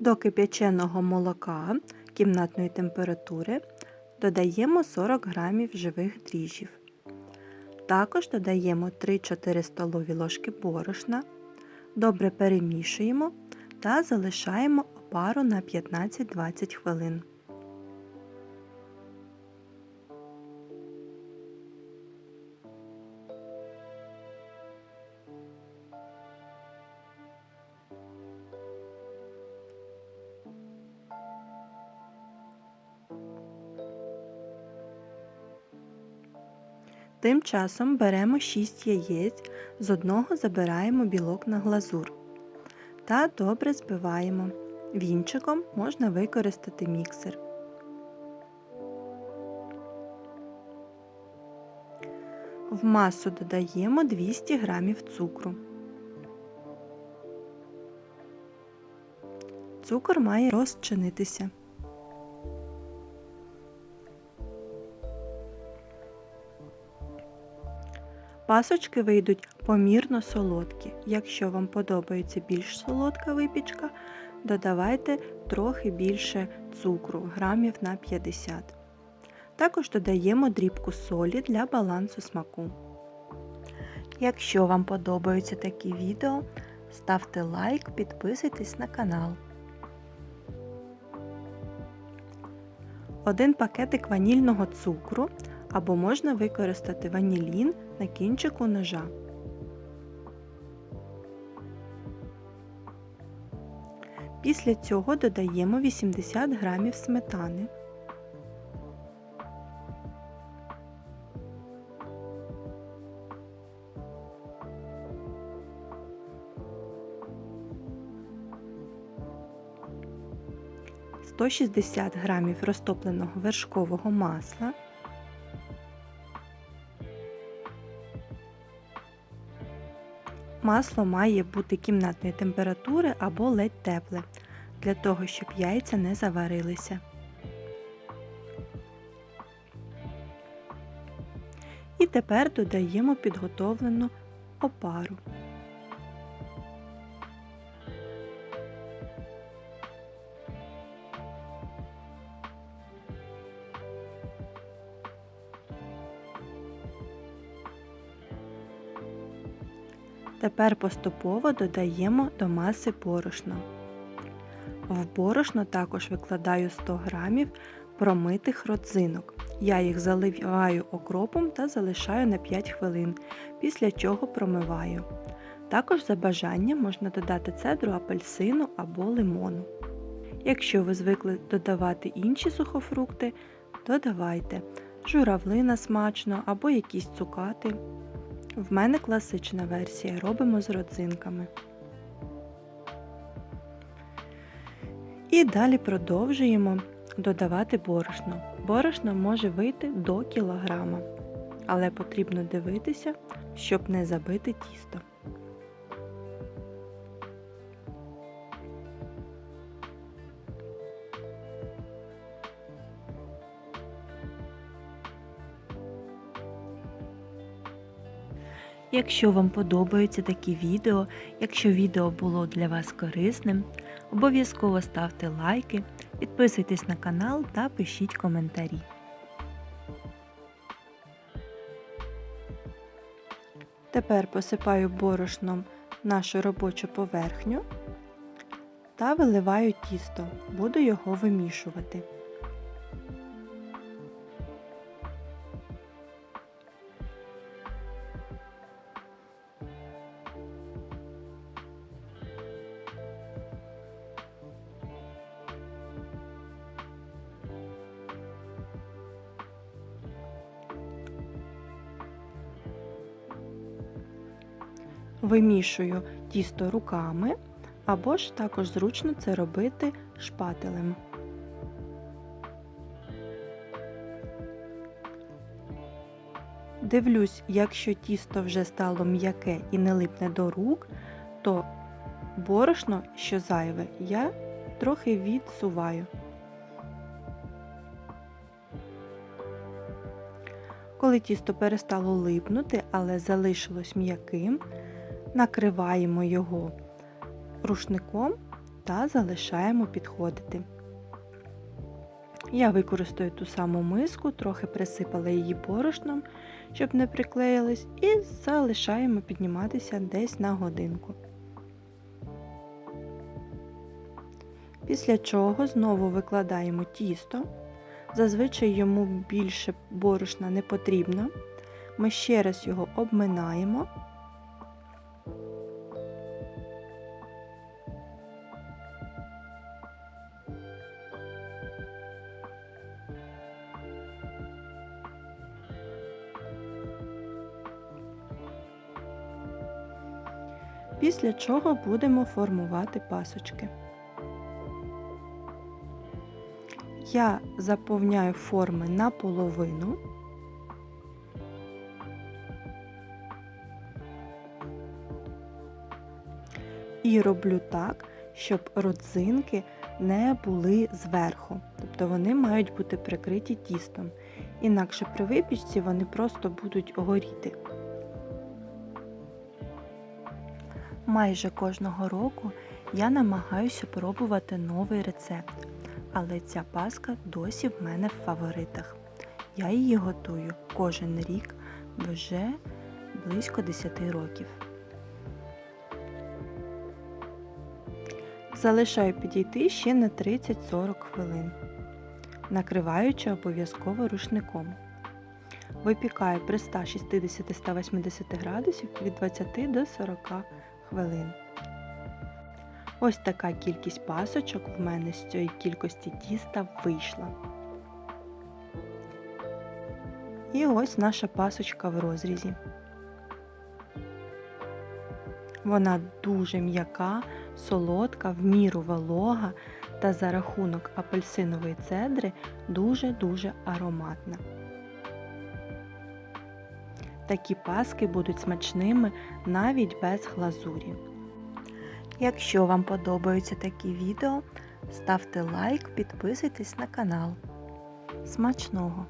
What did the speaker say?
До кип'яченого молока кімнатної температури додаємо 40 г живих дріжджів. Також додаємо 3-4 столові ложки борошна, добре перемішуємо та залишаємо опару на 15-20 хвилин. Тим часом беремо 6 яєць, з одного забираємо білок на глазур та добре збиваємо. Вінчиком можна використати міксер. В масу додаємо 200 г цукру. Цукор має розчинитися. Пасочки вийдуть помірно солодкі. Якщо вам подобається більш солодка випічка, додавайте трохи більше цукру, грамів на 50. Також додаємо дрібку солі для балансу смаку. Якщо вам подобаються такі відео, ставте лайк, підписуйтесь на канал. Один пакетик ванільного цукру або можна використати ванілін на кінчику ножа. Після цього додаємо 80 грамів сметани. Сто шістдесят грамів розтопленого вершкового масла. Масло має бути кімнатної температури або ледь тепле, для того, щоб яйця не заварилися. І тепер додаємо підготовлену опару. Тепер поступово додаємо до маси борошно. В борошно також викладаю 100 г промитих родзинок. Я їх заливаю окропом та залишаю на 5 хвилин, після чого промиваю. Також за бажанням можна додати цедру апельсину або лимону. Якщо ви звикли додавати інші сухофрукти, додавайте журавлина смачно або якісь цукати. В мене класична версія, робимо з родзинками. І далі продовжуємо додавати борошно. Борошно може вийти до кілограма, але потрібно дивитися, щоб не забити тісто. Якщо вам подобаються такі відео, якщо відео було для вас корисним, обов'язково ставте лайки, підписуйтесь на канал та пишіть коментарі. Тепер посипаю борошном нашу робочу поверхню та виливаю тісто, буду його вимішувати. Вимішую тісто руками, або ж також зручно це робити шпателем. Дивлюсь, якщо тісто вже стало м'яке і не липне до рук, то борошно, що зайве, я трохи відсуваю. Коли тісто перестало липнути, але залишилось м'яким, накриваємо його рушником та залишаємо підходити. Я використаю ту саму миску, трохи присипала її борошном, щоб не приклеїлись, і залишаємо підніматися десь на годинку. Після чого знову викладаємо тісто. Зазвичай йому більше борошна не потрібно. Ми ще раз його обминаємо. Після чого будемо формувати пасочки. Я заповняю форми наполовину. І роблю так, щоб родзинки не були зверху. Тобто вони мають бути прикриті тістом. Інакше при випічці вони просто будуть горіти. Майже кожного року я намагаюся пробувати новий рецепт, але ця паска досі в мене в фаворитах. Я її готую кожен рік вже близько 10 років. Залишаю підійти ще на 30-40 хвилин, накриваючи обов'язково рушником. Випікаю при 160-180 градусів від 20 до 40 хвилин. Ось така кількість пасочок в мене з цієї кількості тіста вийшла. І ось наша пасочка в розрізі. Вона дуже м'яка, солодка, в міру волога та за рахунок апельсинової цедри дуже-дуже ароматна. Такі паски будуть смачними навіть без глазурі. Якщо вам подобаються такі відео, ставте лайк, підписуйтесь на канал. Смачного!